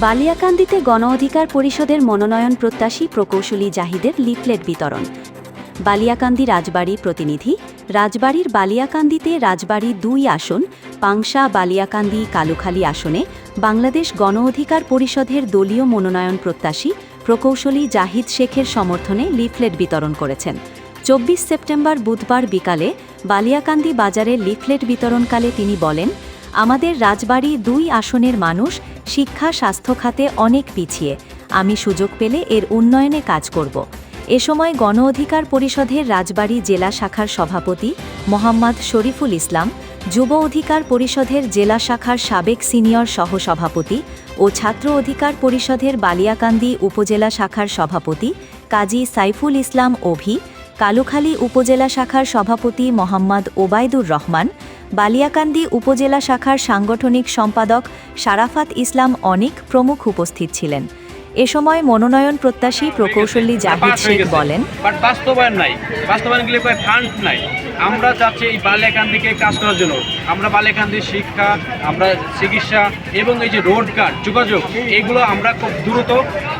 বালিয়াকান্দিতে গণ অধিকার পরিষদের মনোনয়ন প্রত্যাশী প্রকৌশলী জাহিদের লিফলেট বিতরণ। বালিয়াকান্দি রাজবাড়ী প্রতিনিধি, রাজবাড়ির বালিয়াকান্দিতে রাজবাড়ী দুই আসন, পাংশা বালিয়াকান্দি কালুখালী আসনে বাংলাদেশ গণ অধিকার পরিষদের দলীয় মনোনয়ন প্রত্যাশী প্রকৌশলী জাহিদ শেখের সমর্থনে লিফলেট বিতরণ করেছেন। চব্বিশ সেপ্টেম্বর বুধবার বিকালে বালিয়াকান্দি বাজারে লিফলেট বিতরণকালে তিনি বলেন আমাদের রাজবাড়ী দুই আসনের মানুষ শিক্ষা, স্বাস্থ্য খাতে অনেক পিছিয়ে। আমি সুযোগ পেলে এর উন্নয়নে কাজ করব। এ সময় গণ অধিকার পরিষদের রাজবাড়ী জেলা শাখার সভাপতি মোহাম্মদ শরীফুল ইসলাম, যুব অধিকার পরিষদের জেলা শাখার সাবেক সিনিয়র সহসভাপতি ও ছাত্র অধিকার পরিষদের বালিয়াকান্দি উপজেলা শাখার সভাপতি কাজী সাইফুল ইসলাম অভি, কালুখালী উপজেলা শাখার সভাপতি মোহাম্মদ ওবায়দুর রহমান বালিয়াকান্দি উপজেলা শাখার সাংগঠনিক সম্পাদক সারাফাত ইসলাম অনিক প্রমুখ উপস্থিত ছিলেন। এ সময় মনোনয়ন প্রত্যাশী প্রকৌশলী জাহিদ শেখ বলেন বাট বাস্তবায়ন নাই। বাস্তবায়ন গেলে ফান্ড নাই। আমরা চাচ্ছি এই বালিয়াকান্দিকে কাজ করার জন্য। আমরা বালিয়াকান্দির শিক্ষা আমরা চিকিৎসা এবং এই যে রোড কার্ড যোগাযোগ এগুলো আমরা খুব দ্রুত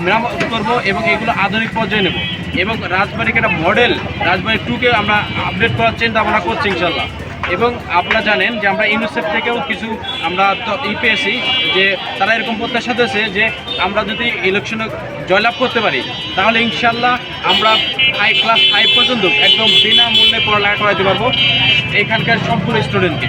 মেরামত করব এবং এগুলো আধুনিক পর্যায়ে নেব। এবং রাজবাড়িকে একটা মডেল রাজবাড়ি টুকে আমরা আপডেট করার চিন্তা ভাবনা করছি ইনশাল্লাহ এবং আপনারা জানেন যে আমরা ইউনিসেফ থেকেও কিছু আমরা ই পেয়েছি যে তারা এরকম প্রত্যাশা দিয়েছে যে আমরা যদি ইলেকশনে জয়লাভ করতে পারি, তাহলে ইনশাল্লাহ আমরা ফাইভ ক্লাস ফাইভ পর্যন্ত একদম বিনামূল্যে পড়ালেখা করাতে পারব এখানকার সম্পূর্ণ স্টুডেন্টকে